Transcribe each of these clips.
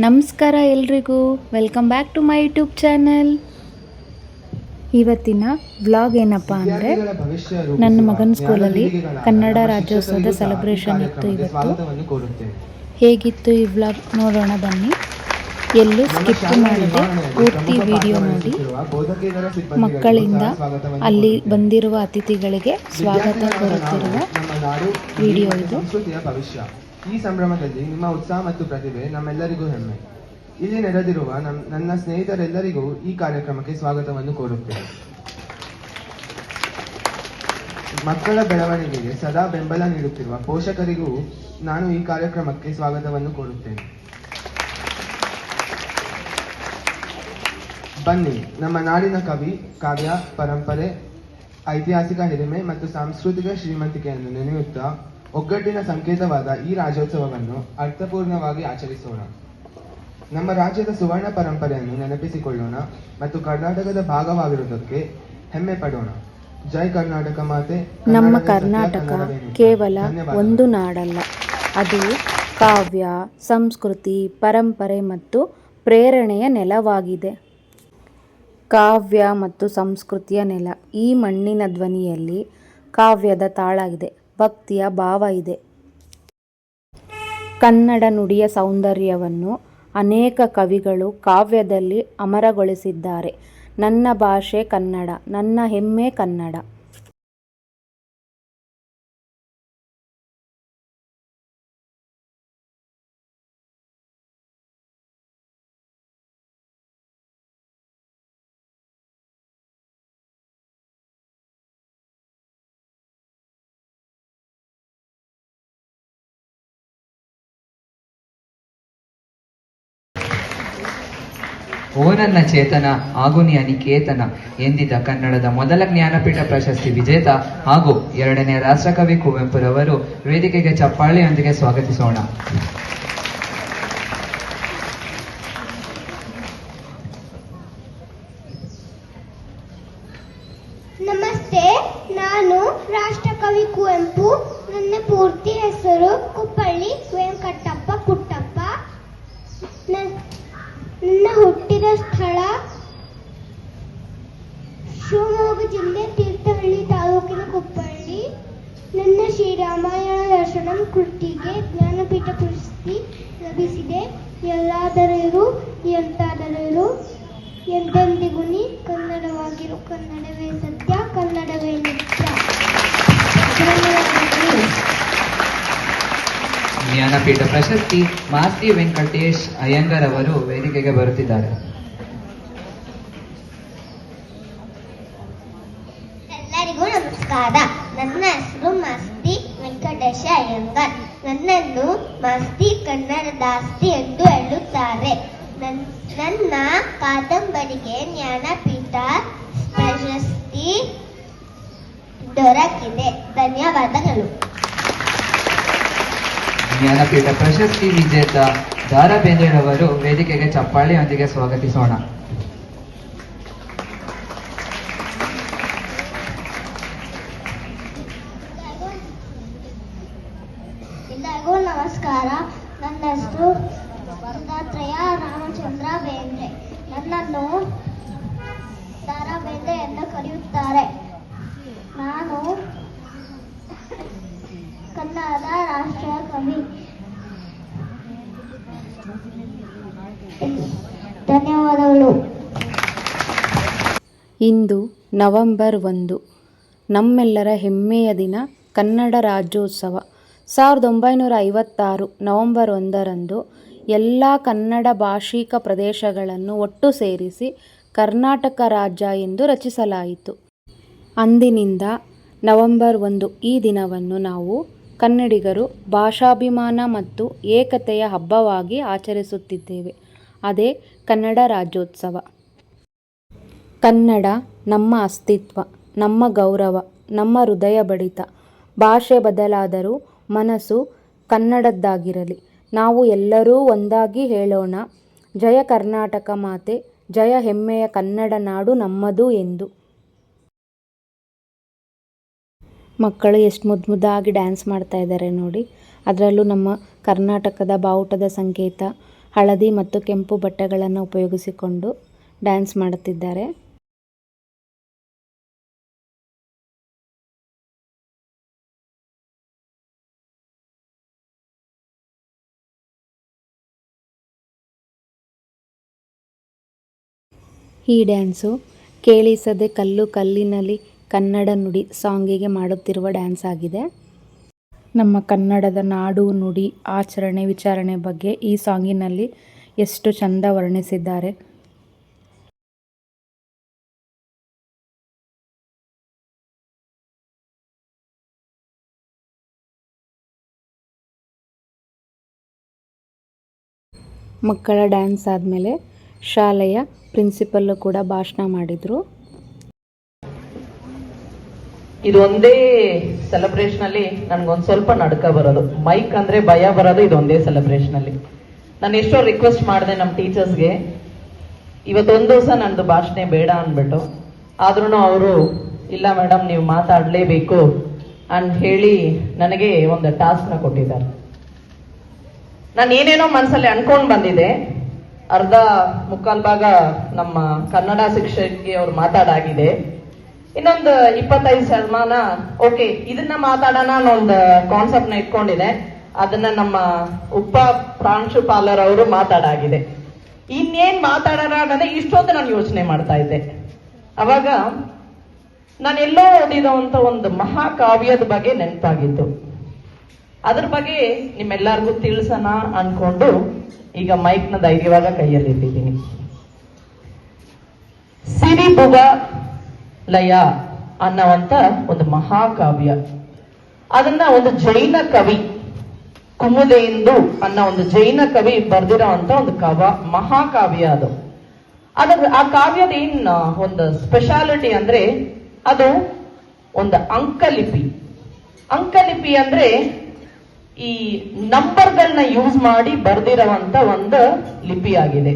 ನಮಸ್ಕಾರ ಎಲ್ರಿಗೂ. Welcome back to my YouTube channel ಇವತ್ತಿನ ವ್ಲಾಗ್ ಏನಪ್ಪ ಅಂದರೆ, ನನ್ನ ಮಗನ ಸ್ಕೂಲಲ್ಲಿ ಕನ್ನಡ ರಾಜ್ಯೋತ್ಸವದ ಸೆಲೆಬ್ರೇಷನ್ ಇತ್ತು ಇವತ್ತು. ಹೇಗಿತ್ತು ಈ ವ್ಲಾಗ್ ನೋಡೋಣ ಬನ್ನಿ. ಎಲ್ಲೂ ಸ್ಕಿಪ್ ಮಾಡಿದೆ ಪೂರ್ತಿ ವಿಡಿಯೋ ನೋಡಿ. ಮಕ್ಕಳಿಂದ ಅಲ್ಲಿ ಬಂದಿರುವ ಅತಿಥಿಗಳಿಗೆ ಸ್ವಾಗತ ಕೋರುತ್ತಿರುವ ವಿಡಿಯೋ ಇದು. ಈ ಸಂಭ್ರಮದಲ್ಲಿ ನಿಮ್ಮ ಉತ್ಸಾಹ ಮತ್ತು ಪ್ರತಿಭೆ ನಮ್ಮೆಲ್ಲರಿಗೂ ಹೆಮ್ಮೆ. ಇಲ್ಲಿ ನೆರೆದಿರುವ ನಮ್- ನನ್ನ ಸ್ನೇಹಿತರೆಲ್ಲರಿಗೂ ಈ ಕಾರ್ಯಕ್ರಮಕ್ಕೆ ಸ್ವಾಗತವನ್ನು ಕೋರುತ್ತೇನೆ. ಮಕ್ಕಳ ಬೆಳವಣಿಗೆಗೆ ಸದಾ ಬೆಂಬಲ ನೀಡುತ್ತಿರುವ ಪೋಷಕರಿಗೂ ನಾನು ಈ ಕಾರ್ಯಕ್ರಮಕ್ಕೆ ಸ್ವಾಗತವನ್ನು ಕೋರುತ್ತೇನೆ. ಬನ್ನಿ, ನಮ್ಮ ನಾಡಿನ ಕವಿ, ಕಾವ್ಯ, ಪರಂಪರೆ, ಐತಿಹಾಸಿಕ ಹಿರಿಮೆ ಮತ್ತು ಸಾಂಸ್ಕೃತಿಕ ಶ್ರೀಮಂತಿಕೆಯನ್ನು ನೆನೆಯುತ್ತಾ ಒಗ್ಗಟ್ಟಿನ ಸಂಕೇತವಾದ ಈ ರಾಜ್ಯೋತ್ಸವವನ್ನು ಅರ್ಥಪೂರ್ಣವಾಗಿ ಆಚರಿಸೋಣ. ನಮ್ಮ ರಾಜ್ಯದ ಸುವರ್ಣ ಪರಂಪರೆಯನ್ನು ನೆನಪಿಸಿಕೊಳ್ಳೋಣ ಮತ್ತು ಕರ್ನಾಟಕದ ಭಾಗವಾಗಿರುವುದಕ್ಕೆ ಹೆಮ್ಮೆ ಪಡೋಣ. ಜೈ ಕರ್ನಾಟಕ ಮಾತೆ. ನಮ್ಮ ಕರ್ನಾಟಕ ಕೇವಲ ಒಂದು ನಾಡಲ್ಲ. ಅದು ಕಾವ್ಯ ಸಂಸ್ಕೃತಿ ಪರಂಪರೆ ಮತ್ತು ಪ್ರೇರಣೆಯ ನೆಲವಾಗಿದೆ. ಕಾವ್ಯ ಮತ್ತು ಸಂಸ್ಕೃತಿಯ ನೆಲ ಈ ಮಣ್ಣಿನ ಧ್ವನಿಯಲ್ಲಿ ಕಾವ್ಯದ ತಾಳ ಇದೆ ಭಕ್ತಿಯ ಭಾವ ಇದೆ. ಕನ್ನಡ ನುಡಿಯ ಸೌಂದರ್ಯವನ್ನು ಅನೇಕ ಕವಿಗಳು ಕಾವ್ಯದಲ್ಲಿ ಅಮರಗೊಳಿಸಿದ್ದಾರೆ. ನನ್ನ ಭಾಷೆ ಕನ್ನಡ, ನನ್ನ ಹೆಮ್ಮೆ ಕನ್ನಡ. ಓ ನನ್ನ ಚೇತನ ಹಾಗೂ ನಿಕೇತನ ಎಂದಿದ್ದ ಕನ್ನಡದ ಮೊದಲ ಜ್ಞಾನಪೀಠ ಪ್ರಶಸ್ತಿ ವಿಜೇತ ಹಾಗೂ ಎರಡನೇ ರಾಷ್ಟ್ರಕವಿ ಕುವೆಂಪುರವರು ವೇದಿಕೆಗೆ ಚಪ್ಪಾಳೆಯೊಂದಿಗೆ ಸ್ವಾಗತಿಸೋಣ. ನಮಸ್ತೆ, ನಾನು ರಾಷ್ಟ್ರಕವಿ ಕುವೆಂಪು. ನನ್ನ ಪೂರ್ತಿ ಹೆಸರು ಕುಪ್ಪಳ್ಳಿ ವೆಂಕಟಪ್ಪ ಕುಟ್ಟಪ್ಪ ನನ್ನ ನನ್ನ ಹುಟ್ಟಿದ ಸ್ಥಳ ಶಿವಮೊಗ್ಗ ಜಿಲ್ಲೆ ತೀರ್ಥಹಳ್ಳಿ ತಾಲೂಕಿನ ಕುಪ್ಪಳ್ಳಿ. ನನ್ನ ಶ್ರೀರಾಮಾಯಣ ದರ್ಶನಂ ಕೃತಿಗೆ ಜ್ಞಾನಪೀಠ ಪ್ರಶಸ್ತಿ ಲಭಿಸಿದೆ. ಎಲ್ಲಾದರೂ ಎಂತಾದರೂ ಎಂದೆಂದಿಗೂ ಜ್ಞಾನಪೀಠ ಪ್ರಶಸ್ತಿ ಮಾಸ್ತಿ ವೆಂಕಟೇಶ್ ಅಯ್ಯಂಗರ್ ಅವರು ವೇದಿಕೆಗೆ ಬರುತ್ತಿದ್ದಾರೆ. ಎಲ್ಲರಿಗೂ ನಮಸ್ಕಾರ. ನನ್ನ ಹೆಸರು ಮಾಸ್ತಿ ವೆಂಕಟೇಶ ಅಯ್ಯಂಗರ್. ನನ್ನನ್ನು ಮಾಸ್ತಿ ಕನ್ನಡದಾಸ್ತಿ ಎಂದು ಹೇಳುತ್ತಾರೆ. ನನ್- ನನ್ನ ಕಾದಂಬರಿಗೆ ಜ್ಞಾನಪೀಠ ಪ್ರಶಸ್ತಿ ದೊರಕಿದೆ. ಧನ್ಯವಾದಗಳು. ಜ್ಞಾನಪೀಠ ಪ್ರಶಸ್ತಿ ವಿಜೇತ ದಾರಾ ಬೇಂದ್ರೆರವರು ವೇದಿಕೆಗೆ ಚಪ್ಪಾಳೆಯೊಂದಿಗೆ ಸ್ವಾಗತಿಸೋಣ ಎಲ್ಲರಿಗೂ ನಮಸ್ಕಾರ ನನ್ನ ಹೆಸರು ದತ್ತಾತ್ರೇಯ ರಾಮಚಂದ್ರ ಬೇಂದ್ರೆ ನನ್ನನ್ನು ದಾರಾ ಬೇಂದ್ರೆ ಎಂದು ಕರೆಯುತ್ತಾರೆ ನಾನು ಕನ್ನಡದ ರಾಷ್ಟ್ರೀಯ ಕವಿ ಧನ್ಯವಾದಗಳು ಇಂದು ನವೆಂಬರ್ ಒಂದು. ನಮ್ಮೆಲ್ಲರ ಹೆಮ್ಮೆಯ ದಿನ ಕನ್ನಡ ರಾಜ್ಯೋತ್ಸವ. ಸಾವಿರದ ಒಂಬೈನೂರ ಐವತ್ತಾರು ನವೆಂಬರ್ ಒಂದರಂದು ಎಲ್ಲ ಕನ್ನಡ ಭಾಷಿಕ ಪ್ರದೇಶಗಳನ್ನು ಒಟ್ಟು ಸೇರಿಸಿ ಕರ್ನಾಟಕ ರಾಜ್ಯ ಎಂದು ರಚಿಸಲಾಯಿತು. ಅಂದಿನಿಂದ ನವೆಂಬರ್ ಒಂದು ಈ ದಿನವನ್ನು ನಾವು ಕನ್ನಡಿಗರು ಭಾಷಾಭಿಮಾನ ಮತ್ತು ಏಕತೆಯ ಹಬ್ಬವಾಗಿ ಆಚರಿಸುತ್ತಿದ್ದೇವೆ. ಅದೇ ಕನ್ನಡ ರಾಜ್ಯೋತ್ಸವ. ಕನ್ನಡ ನಮ್ಮ ಅಸ್ತಿತ್ವ, ನಮ್ಮ ಗೌರವ, ನಮ್ಮ ಹೃದಯ ಬಡಿತ. ಭಾಷೆ ಬದಲಾದರೂ ಮನಸ್ಸು ಕನ್ನಡದ್ದಾಗಿರಲಿ. ನಾವು ಎಲ್ಲರೂ ಒಂದಾಗಿ ಹೇಳೋಣ, ಜಯ ಕರ್ನಾಟಕ ಮಾತೆ, ಜಯ ಹೆಮ್ಮೆಯ ಕನ್ನಡ ನಾಡು ನಮ್ಮದು ಎಂದು. ಮಕ್ಕಳು ಎಷ್ಟು ಮುದ್ದು ಮುದ್ದಾಗಿ ಡ್ಯಾನ್ಸ್ ಮಾಡ್ತಾ ಇದ್ದಾರೆ ನೋಡಿ. ಅದರಲ್ಲೂ ನಮ್ಮ ಕರ್ನಾಟಕದ ಬಾವುಟದ ಸಂಕೇತ, ಹಳದಿ ಮತ್ತು ಕೆಂಪು ಬಟ್ಟೆಗಳನ್ನು ಉಪಯೋಗಿಸಿಕೊಂಡು ಡ್ಯಾನ್ಸ್ ಮಾಡುತ್ತಿದ್ದಾರೆ. ಈ ಡ್ಯಾನ್ಸು ಕೇಳಿಸದೆ ಕಲ್ಲು ಕಲ್ಲಿನಲ್ಲಿ ಕನ್ನಡ ನುಡಿ ಸಾಂಗಿಗೆ ಮಾಡುತ್ತಿರುವ ಡ್ಯಾನ್ಸ್ ಆಗಿದೆ. ನಮ್ಮ ಕನ್ನಡದ ನಾಡು ನುಡಿ ಆಚರಣೆ ವಿಚಾರಣೆ ಬಗ್ಗೆ ಈ ಸಾಂಗಿನಲ್ಲಿ ಎಷ್ಟು ಚಂದ ವರ್ಣಿಸಿದ್ದಾರೆ. ಮಕ್ಕಳ ಡ್ಯಾನ್ಸ್ ಆದಮೇಲೆ ಶಾಲೆಯ ಪ್ರಿನ್ಸಿಪಲ್ಲು ಕೂಡ ಭಾಷಣ ಮಾಡಿದರು. ಇದು ಒಂದೇ ಸೆಲೆಬ್ರೇಷನ್ ಅಲ್ಲಿ ನನ್ಗೊಂದ್ ಸ್ವಲ್ಪ ನಡ್ಕ ಬರೋದು. ಮೈಕ್ ಅಂದ್ರೆ ಭಯ ಬರೋದು ಇದೊಂದೇ ಸೆಲೆಬ್ರೇಷನ್ ಅಲ್ಲಿ. ನಾನು ಎಷ್ಟೋ ರಿಕ್ವೆಸ್ಟ್ ಮಾಡಿದೆ ನಮ್ಮ ಟೀಚರ್ಸ್ಗೆ ಇವತ್ತೊಂದು ದಿವಸ ನಂದು ಭಾಷಣ ಬೇಡ ಅನ್ಬಿಟ್ಟು ಆದ್ರೂ ಅವರು, ಇಲ್ಲ ಮೇಡಮ್ ನೀವು ಮಾತಾಡಲೇಬೇಕು ಅಂತ ಹೇಳಿ ನನಗೆ ಒಂದು ಟಾಸ್ಕ್ನ ಕೊಟ್ಟಿದ್ದಾರೆ. ನಾನು ಏನೇನೋ ಮನಸ್ಸಲ್ಲಿ ಅನ್ಕೊಂಡು ಬಂದಿದೆ ಅರ್ಧ ಮುಕ್ಕಾಲ್ ಭಾಗ ನಮ್ಮ ಕನ್ನಡ ಶಿಕ್ಷಕಿ ಅವ್ರು ಮಾತಾಡಾಗಿದೆ. ಇನ್ನೊಂದು ಇಪ್ಪತ್ತೈದು ಶತಮಾನ, ಓಕೆ, ಇದನ್ನ ಮಾತಾಡೋಣ ಅನ್ನೊಂದು ನ ಇಟ್ಕೊಂಡಿದೆ. ಅದನ್ನ ನಮ್ಮ ಉಪ ಪ್ರಾಂಶುಪಾಲರ್ ಅವರು ಮಾತಾಡಾಗಿದೆ. ಇನ್ನೇನ್ ಮಾತಾಡೋಣ ಅನ್ನೋದೇ ಇಷ್ಟೊಂದು ನಾನು ಯೋಚನೆ ಮಾಡ್ತಾ ಇದ್ದೆ. ಅವಾಗ ನಾನು ಎಲ್ಲೋ ಓದಿದಂತ ಒಂದು ಮಹಾಕಾವ್ಯದ ಬಗ್ಗೆ ನೆನಪಾಗಿತ್ತು. ಅದ್ರ ಬಗ್ಗೆ ನಿಮ್ಮೆಲ್ಲರಿಗೂ ತಿಳಿಸೋಣ ಅನ್ಕೊಂಡು ಈಗ ಮೈಕ್ನ ಧೈರ್ಯವಾಗ ಕೈಯಲ್ಲಿ ಇಟ್ಟಿದ್ದೀನಿ. ಸಿರಿಭುಗ ಲಯ ಅನ್ನುವಂತ ಒಂದು ಮಹಾಕಾವ್ಯ. ಅದನ್ನ ಒಂದು ಜೈನ ಕವಿ ಕುಮುದೇಂದು ಅನ್ನೋ ಒಂದು ಜೈನ ಕವಿ ಬರ್ದಿರೋಂತ ಒಂದು ಕವ, ಮಹಾಕಾವ್ಯ ಅದು. ಅದ್ರ, ಆ ಕಾವ್ಯದ ಏನ್ ಒಂದು ಸ್ಪೆಷಾಲಿಟಿ ಅಂದ್ರೆ ಅದು ಒಂದು ಅಂಕಲಿಪಿ. ಅಂಕಲಿಪಿ ಅಂದ್ರೆ ಈ ನಂಬರ್ಗಳನ್ನ ಯೂಸ್ ಮಾಡಿ ಬರ್ದಿರುವಂತ ಒಂದು ಲಿಪಿಯಾಗಿದೆ.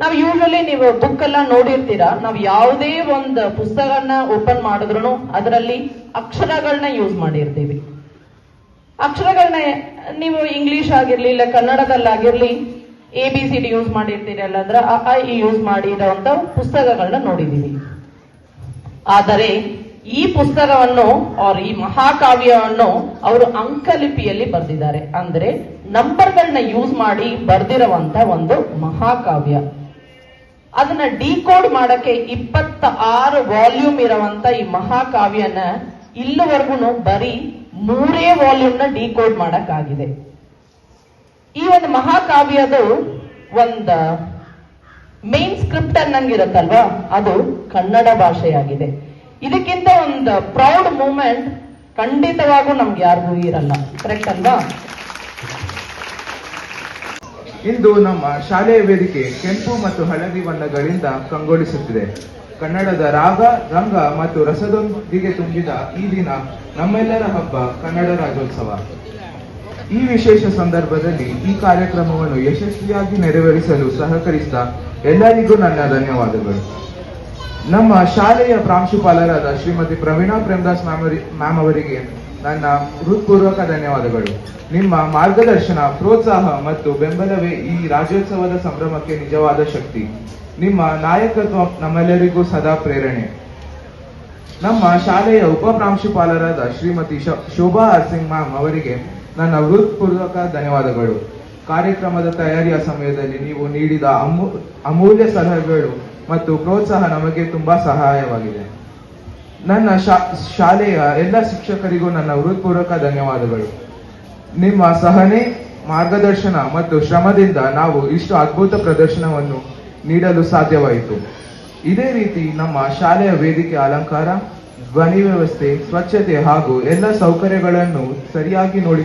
ನಾವು ಯೂಶಲಿ ನೀವು ಬುಕ್ ಎಲ್ಲ ನೋಡಿರ್ತೀರಾ, ನಾವು ಯಾವುದೇ ಒಂದು ಪುಸ್ತಕನ ಓಪನ್ ಮಾಡಿದ್ರು ಅದರಲ್ಲಿ ಅಕ್ಷರಗಳನ್ನ ಯೂಸ್ ಮಾಡಿರ್ತೀವಿ. ಅಕ್ಷರಗಳನ್ನ ನೀವು ಇಂಗ್ಲಿಷ್ ಆಗಿರ್ಲಿ, ಇಲ್ಲ ಕನ್ನಡದಲ್ಲಾಗಿರ್ಲಿ, A, B, C, D use ಮಾಡಿರ್ತೀರಿ ಅಲ್ಲಂದ್ರೆ ಅ ಐ ಯೂಸ್ ಮಾಡಿರೋಂತ ಪುಸ್ತಕಗಳನ್ನ ನೋಡಿದೀವಿ ಆದರೆ ಈ ಪುಸ್ತಕವನ್ನು ಅವ್ರ ಈ ಮಹಾಕಾವ್ಯವನ್ನು ಅವರು ಅಂಕಲಿಪಿಯಲ್ಲಿ ಬರೆದಿದ್ದಾರೆ. ಅಂದ್ರೆ ನಂಬರ್ಗಳನ್ನ ಯೂಸ್ ಮಾಡಿ ಬರೆದಿರುವಂತ ಒಂದು ಮಹಾಕಾವ್ಯ. ಅದನ್ನ ಡಿಕೋಡ್ ಮಾಡಕ್ಕೆ ಇಪ್ಪತ್ತ ಆರು ವಾಲ್ಯೂಮ್ ಇರುವಂತ ಈ ಮಹಾಕಾವ್ಯನ ಇಲ್ಲಿವರೆಗೂ ಬರೀ ಮೂರೇ ವಾಲ್ಯೂಮ್ನ ಡಿಕೋಡ್ ಮಾಡಕ್ಕಾಗಿದೆ. ಈ ಒಂದು ಮಹಾಕಾವ್ಯದು ಒಂದ ಮೇನ್ ಸ್ಕ್ರಿಪ್ಟ್ ಅನ್ನಂಗಿರುತ್ತಲ್ವಾ? ಅದು ಕನ್ನಡ ಭಾಷೆಯಾಗಿದೆ. ಇದಕ್ಕಿಂತ ಒಂದು ಪ್ರೌಡ್ ಮೂಮೆಂಟ್ ಖಂಡಿತವಾಗೂ ನಮ್ಗೆ ಯಾರಿಗೂ ಇರಲ್ಲ. ಕರೆಕ್ಟ್ ಅಲ್ವಾ? ಇಂದು ನಮ್ಮ ಶಾಲೆಯ ವೇದಿಕೆ ಕೆಂಪು ಮತ್ತು ಹಳದಿ ಬಣ್ಣಗಳಿಂದ ಕಂಗೊಳಿಸುತ್ತಿದೆ. ಕನ್ನಡದ ರಾಗ, ರಂಗ ಮತ್ತು ರಸದೊಂದಿಗೆ ತುಂಬಿದ ಈ ದಿನ ನಮ್ಮೆಲ್ಲರ ಹಬ್ಬ ಕನ್ನಡ ರಾಜ್ಯೋತ್ಸವ. ಈ ವಿಶೇಷ ಸಂದರ್ಭದಲ್ಲಿ ಈ ಕಾರ್ಯಕ್ರಮವನ್ನು ಯಶಸ್ವಿಯಾಗಿ ನೆರವೇರಿಸಲು ಸಹಕರಿಸಿದ ಎಲ್ಲರಿಗೂ ನನ್ನ ಧನ್ಯವಾದಗಳು. ನಮ್ಮ ಶಾಲೆಯ ಪ್ರಾಂಶುಪಾಲರಾದ ಶ್ರೀಮತಿ ಪ್ರವೀಣಾ ಪ್ರೇಮದಾಸ್ ಮ್ಯಾಮ್ ಅವರಿ- ಮ್ಯಾಮ್ ಅವರಿಗೆ ನನ್ನ ಹೃತ್ಪೂರ್ವಕ ಧನ್ಯವಾದಗಳು. ನಿಮ್ಮ ಮಾರ್ಗದರ್ಶನ, ಪ್ರೋತ್ಸಾಹ ಮತ್ತು ಬೆಂಬಲವೇ ಈ ರಾಜ್ಯೋತ್ಸವದ ಸಂಭ್ರಮಕ್ಕೆ ನಿಜವಾದ ಶಕ್ತಿ. ನಿಮ್ಮ ನಾಯಕತ್ವ ನಮ್ಮೆಲ್ಲರಿಗೂ ಸದಾ ಪ್ರೇರಣೆ. ನಮ್ಮ ಶಾಲೆಯ ಉಪಪ್ರಾಂಶುಪಾಲರಾದ ಶ್ರೀಮತಿ ಶೋಭಾ ಆರ್ ಸಿಂಗ್ ಮ್ಯಾಮ್ ಅವರಿಗೆ ನನ್ನ ಹೃತ್ಪೂರ್ವಕ ಧನ್ಯವಾದಗಳು. ಕಾರ್ಯಕ್ರಮದ ತಯಾರಿಯ ಸಮಯದಲ್ಲಿ ನೀವು ನೀಡಿದ ಅಮೂ, ಅಮೂಲ್ಯ ಸಲಹೆಗಳು ಮತ್ತು ಪ್ರೋತ್ಸಾಹ ನಮಗೆ ತುಂಬಾ ಸಹಾಯವಾಗಿದೆ. ನನ್ನ ಶಾಲೆಯ ಎಲ್ಲ ಶಿಕ್ಷಕರಿಗೂ ನನ್ನ ಹೃತ್ಪೂರ್ವಕ ಧನ್ಯವಾದಗಳು. ನಿಮ್ಮ ಸಹನೆ, ಮಾರ್ಗದರ್ಶನ ಮತ್ತು ಶ್ರಮದಿಂದ ನಾವು ಇಷ್ಟು ಅದ್ಭುತ ಪ್ರದರ್ಶನವನ್ನು ನೀಡಲು ಸಾಧ್ಯವಾಯಿತು. ಇದೇ ರೀತಿ ನಮ್ಮ ಶಾಲೆಯ ವೇದಿಕೆ ಅಲಂಕಾರ, ಧ್ವನಿ ವ್ಯವಸ್ಥೆ, ಸ್ವಚ್ಛತೆ ಹಾಗೂ ಎಲ್ಲ ಸೌಕರ್ಯಗಳನ್ನು ಸರಿಯಾಗಿ ನೋಡಿ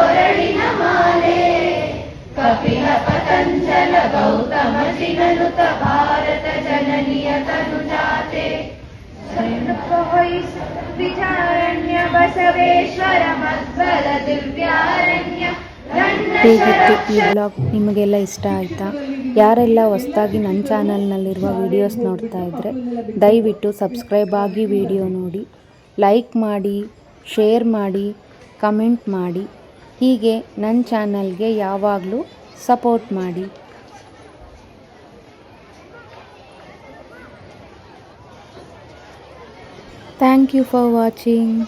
ಕೊರಳಿನ ಮಾಲೆ. ಕಪಿಲ ಪತಂಜಲ ಗೌತಮ ಜಿಗನುತ ಭಾರತ ಜನನಿಯ ತನುಜಾತೆ. ವಿಚಾರಣ್ಯ ಬಸವೇಶ್ವರ ಮಧ್ವರ ದಿವ್ಯಾರಣ್ಯ ಹೇಗಿತ್ತು ಈ ಬ್ಲಾಗ್ ನಿಮಗೆಲ್ಲ ಇಷ್ಟ ಆಯಿತಾ? ಯಾರೆಲ್ಲ ಹೊಸದಾಗಿ ನನ್ನ ಚಾನಲ್ನಲ್ಲಿರುವ ವಿಡಿಯೋಸ್ ನೋಡ್ತಾ ಇದ್ದರೆ ದಯವಿಟ್ಟು ಸಬ್ಸ್ಕ್ರೈಬ್ ಆಗಿ ವಿಡಿಯೋ ನೋಡಿ. ಲೈಕ್ ಮಾಡಿ ಶೇರ್ ಮಾಡಿ ಕಮೆಂಟ್ ಮಾಡಿ. ಹೀಗೆ ನನ್ನ ಚಾನಲ್ಗೆ ಯಾವಾಗಲೂ ಸಪೋರ್ಟ್ ಮಾಡಿ. Thank you for watching.